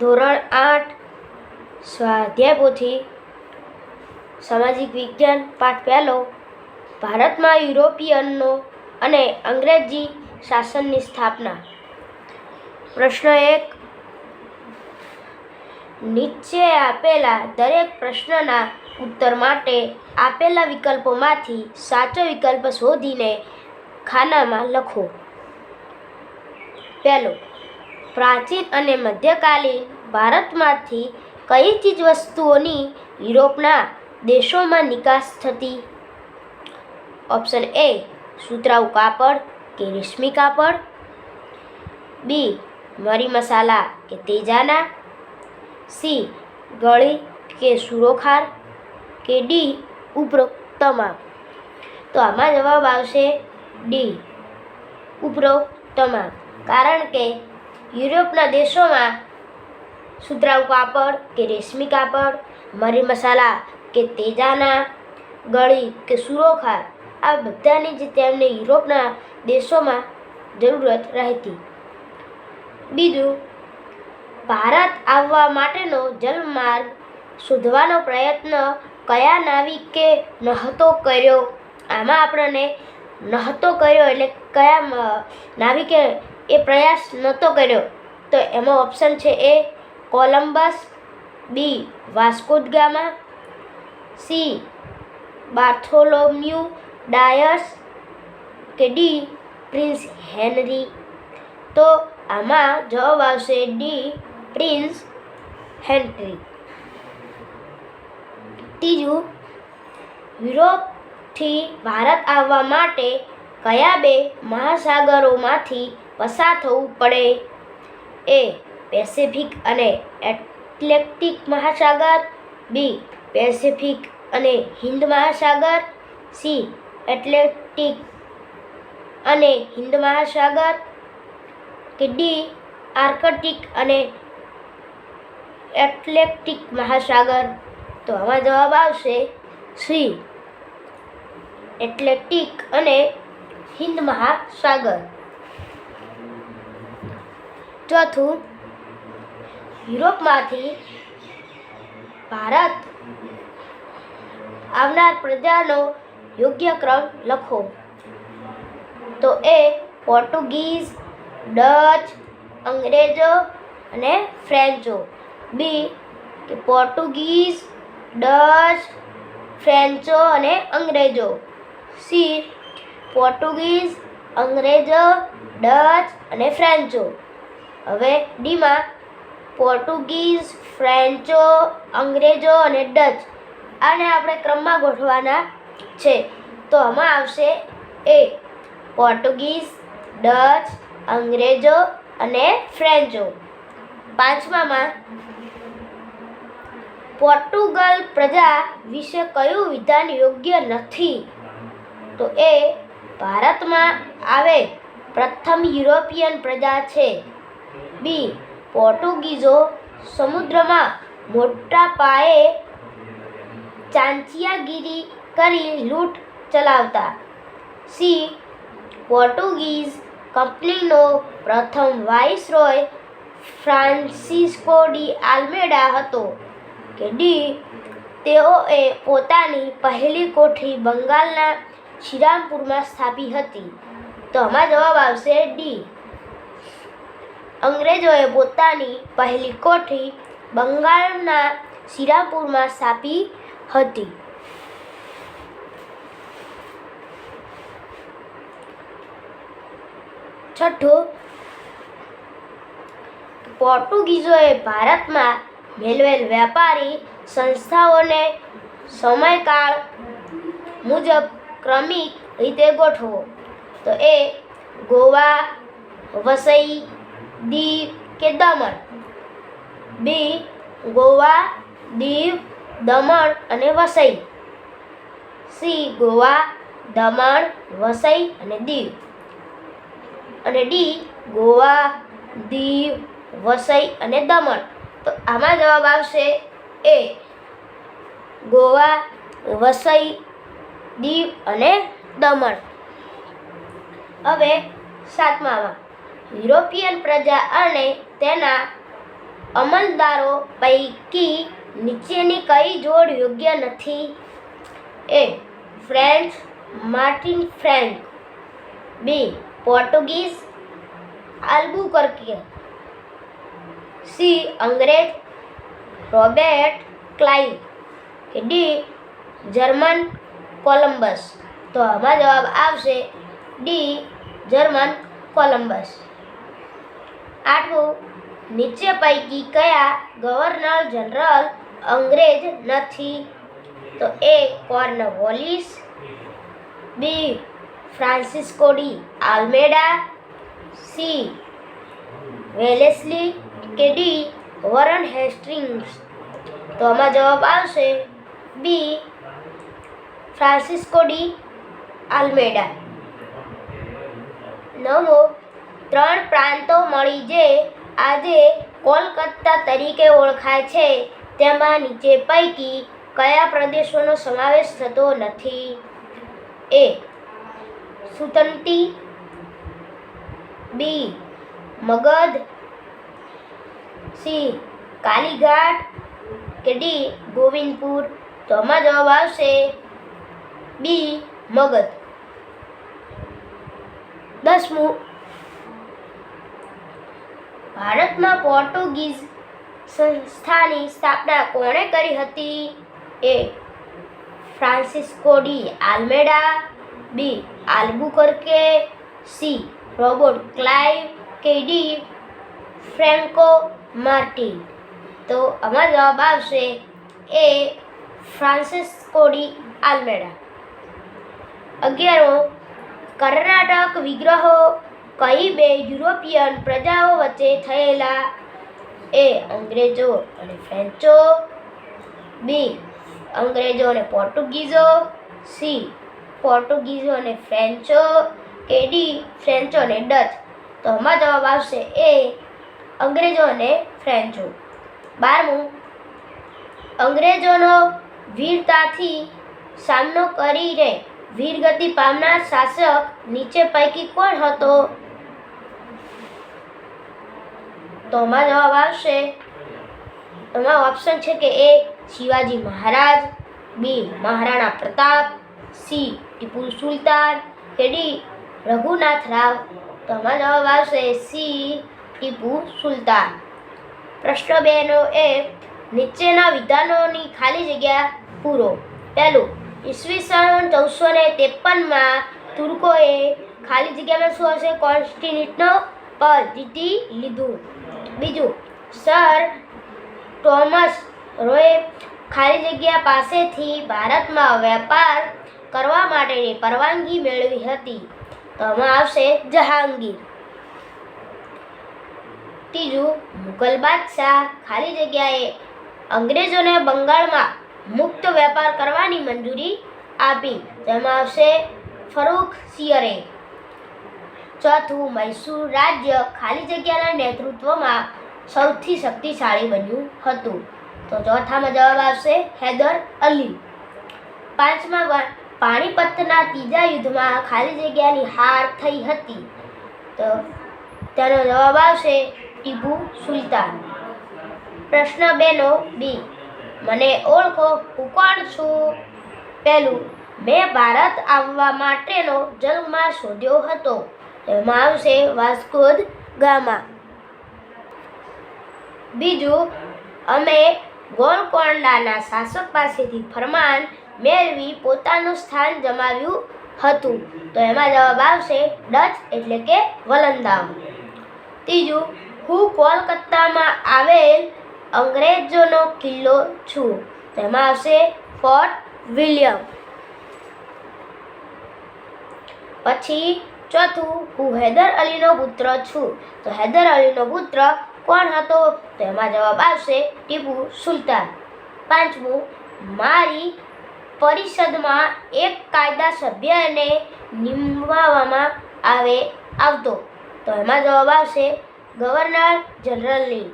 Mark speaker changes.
Speaker 1: ધોરણ આઠ સ્વાધ્યાય પોથી સામાજિક વિજ્ઞાન પાઠ પહેલો, ભારતમાં યુરોપિયનનો અને અંગ્રેજી શાસનની સ્થાપના. પ્રશ્ન એક, નીચે આપેલા દરેક પ્રશ્નના ઉત્તર માટે આપેલા વિકલ્પોમાંથી સાચો વિકલ્પ શોધીને ખાનામાં લખો. પહેલો પ્રાચીન અને મધ્યકાલીન ભારતમાંથી કઈ ચીજ વસ્તુઓની યુરોપના દેશોમાં નિકાસ થતી? ઓપ્શન એ, સુતરાઉ કાપડ કે રેશમી કાપડ. બી, મરી મસાલા કે તેજાના. સી, ગળી કે સુરોખાર. કે ડી, ઉપરોક્ત તમામ તો આમાં જવાબ આવશે ડી, ઉપરોક્ત તમામ કારણ કે યુરોપના દેશોમાં સુતરાઉ કાપડ કે રેશમી કાપડ, મરી મસાલા કે તેજાના ગળી કે સુરોખા, આ બધાની જે તેમને યુરોપના દેશોમાં જરૂરત રહેતી. બીજું, ભારત આવવા માટેનો જલમાર્ગ શોધવાનો પ્રયત્ન કયા નાવિકે નહોતો કર્યો? આમાં આપણને નહોતો કર્યો એટલે કયા નાવિકે એ પ્રયાસ નહોતો કર્યો. તો એમાં ઓપ્શન છે A Columbus B Vasco da Gama C Bartholomew Dias કે ડી પ્રિન્સ હેનરી. તો આમાં જવાબ આવશે ડી પ્રિન્સ હેનરી. ત્રીજું, યુરોપથી ભારત આવવા માટે કયા બે મહાસાગરોમાંથી પસાર થવું પડે? એ, પેસિફિક અને એટલેન્ટિક મહાસાગર, બી, પેસિફિક અને હિન્દ મહાસાગર, સી, એટલેન્ટિક અને હિન્દ મહાસાગર કે ડી, આર્કટિક અને એટલેન્ટિક મહાસાગર. તો આમાં જવાબ આવશે સી, એટલેન્ટિક અને હિન્દ મહાસાગર. ચોથું, યુરોપમાંથી ભારત આવનાર પ્રજાનો યોગ્ય ક્રમ લખો. તો એ પોર્ટુગીઝ, ડચ, અંગ્રેજો અને ફ્રેન્ચો. બી, કે પોર્ટુગીઝ, ડચ, ફ્રેન્ચો અને અંગ્રેજો. સી પોર્ટુગીઝ, અંગ્રેજો, ડચ અને ફ્રેન્ચો. હવે ડીમાં પોર્ટુગીઝ, ફ્રેન્ચો, અંગ્રેજો અને ડચ. આને આપણે ક્રમમાં ગોઠવાના છે. તો આમાં આવશે એ. પોર્ટુગીઝ, ડચ, અંગ્રેજો અને ફ્રેન્ચો. પાંચમામાં, પોર્ટુગલ પ્રજા વિશે કયું વિધાન યોગ્ય નથી? તો એ ભારતમાં આવે પ્રથમ યુરોપિયન પ્રજા છે. બી, પોર્ટુગીઝો સમુદ્રમાં મોટા પાયે ચાંચિયાગીરી કરી લૂંટ ચલાવતા. સી, પોર્ટુગીઝ કંપનીનો પ્રથમ વાઇસરોય ફ્રાન્સિસ્કો ડી આલ્મેડા હતો કે ડી, તેઓએ પોતાની પહેલી કોઠી બંગાળના શ્રીરામપુરમાં સ્થાપી હતી. તો આમાં જવાબ આવશે ડી. અંગ્રેજોએ પોતાની પહેલી કોઠી બંગાળના શ્રીરામપુરમાં સ્થાપી હતી. છઠ્ઠું, પોર્ટુગીઝોએ ભારતમાં મેળવેલ વેપારી સંસ્થાઓને સમયકાળ મુજબ ક્રમિક રીતે ગોઠવો. તો એ ગોવા, વસઈ, દીવ કે દમણ. બી, ગોવા, દીવ, દમણ અને વસઈ. સી, ગોવા, દમણ, વસઈ અને દીવ. અને ડી, ગોવા, દીવ, વસઈ અને દમણ. તો આમાં જવાબ આવશે એ ગોવા, વસઈ દીવ અને દમણ. હવે સાતમામાં. યુરોપિયન પ્રજા અને તેના અમલદારો પૈકી નીચેની કઈ જોડ યોગ્ય નથી? A French, Martin Frank. B Portuguese, Albuquerque. C અંગ્રેજ Robert Clive D German Columbus તો આમાં જવાબ આવશે ડી, જર્મન કોલમ્બસ આઠમું, નીચે પૈકી કયા ગવર્નર જનરલ અંગ્રેજ નથી? તો A Cornwallis, B, Francisco de Almeida, C, Wellesley કે ડી વરન હેસ્ટિંગ્સ? તો આમાં જવાબ આવશે બી ફ્રાન્સિસ્કો ડી આલ્મેડા. નવો ત્રણ પ્રાંતો મળી જે આજે કોલકાતા તરીકે ઓળખાય છે. તેમાં નીચે પૈકી કયા પ્રદેશોનો સમાવેશ થતો નથી? A. Sutanuti B. Magadh. C. Kalighat. કે ડી. ગોવિંદપુર? તો આમાં જવાબ આવશે બી મગધ દસમું. ભારતમાં પોર્ટુગીઝ સંસ્થાની સ્થાપના કોણે કરી હતી? A. Francisco de Almeida, B. Albuquerque, C. Robert Clive કે ડી. Franco Martin? તો આમાં જવાબ આવશે એ ફ્રાન્સિસ્કો ડી આલ્મેડા. અગિયારમો કર્ણાટક વિગ્રહો, કઈ બે યુરોપિયન પ્રજાઓ વચ્ચે થયેલા? એ, અંગ્રેજો અને ફ્રેન્ચો. બી, અંગ્રેજો અને પોર્ટુગીઝો. સી, પોર્ટુગીઝો અને ફ્રેન્ચો. કે, ડી, ફ્રેન્ચો અને ડચ. તો આમાં જવાબ આવશે એ, અંગ્રેજો અને ફ્રેન્ચો. બારમું, અંગ્રેજોનો વીરતાથી સામનો કરીને વીરગતિ પામનાર શાસક નીચે પૈકી કોણ હતો? તો આમાં જવાબ આવશે. એમાં ઓપ્શન છે કે A Shivaji Maharaj, B Maharana Pratap, C Tipu Sultan, કે ડી રઘુનાથ રાવ. તો આમાં જવાબ આવશે સી ટીપુ સુલતાન. પ્રશ્ન બેનો એ, નીચેના વિધાનોની ખાલી જગ્યા પૂરો. પહેલું ઈસવીસન ચૌદસો ને ત્રેપનમાં તુર્કોએ ખાલી જગ્યામાં શું હશે? કોન્સ્ટિન્યુટનો પર જીતી લીધું. બીજું, સર ટોમસ રોએ ખાલી જગ્યા પાસેથી ભારતમાં વેપાર કરવા માટેની પરવાનગી મેળવી હતી. તો આવશે જહાંગીર. ત્રીજું, મુઘલ બાદશાહ ખાલી જગ્યાએ અંગ્રેજોને બંગાળમાં મુક્ત વેપાર કરવાની મંજૂરી આપી. તેમાં આવશે ફરૂખ સિયરે. ચોથું, મૈસૂર રાજ્ય ખાલી જગ્યાના નેતૃત્વમાં સૌથી શક્તિશાળી બન્યું હતું. તો ચોથામાં જવાબ આવશે હૈદર અલી. પાંચમા પાણીપતના ત્રીજા યુદ્ધમાં ખાલી જગ્યાની હાર થઈ હતી. તો તેનો જવાબ આવશે ટીપુ સુલતાન. પ્રશ્ન બેનો બી. મને ઓળખો, હું કોણ છું? પહેલું, મેં ભારત આવવા માટેનો જન્મમાં શોધ્યો હતો. તેમાં આવશે વાસ્કોદ ગામા. બીજું, અમે ગોલકોંડાના શાસક પાસેથી ફરમાન મેળવી પોતાનું સ્થાન જમાવ્યું હતું. તો એમાં જવાબ આવશે ડચ એટલે કે વલંદાવ ત્રીજું, હું કોલકાતામાં આવેલ અંગ્રેજોનો કિલ્લો છું. તેમાં આવશે ફોર્ટ વિલિયમ. પછી ચોથું, હું હૈદર અલીનો પુત્ર છું. તો હૈદર અલીનો પુત્ર કોણ હતો? તો એમાં જવાબ આવશે ટીપુ સુલતાન. પાંચમું, મારી પરિષદમાં એક કાયદા સભ્યને નિમવામાં આવે, આવતો. તો એમાં જવાબ આવશે ગવર્નર જનરલની.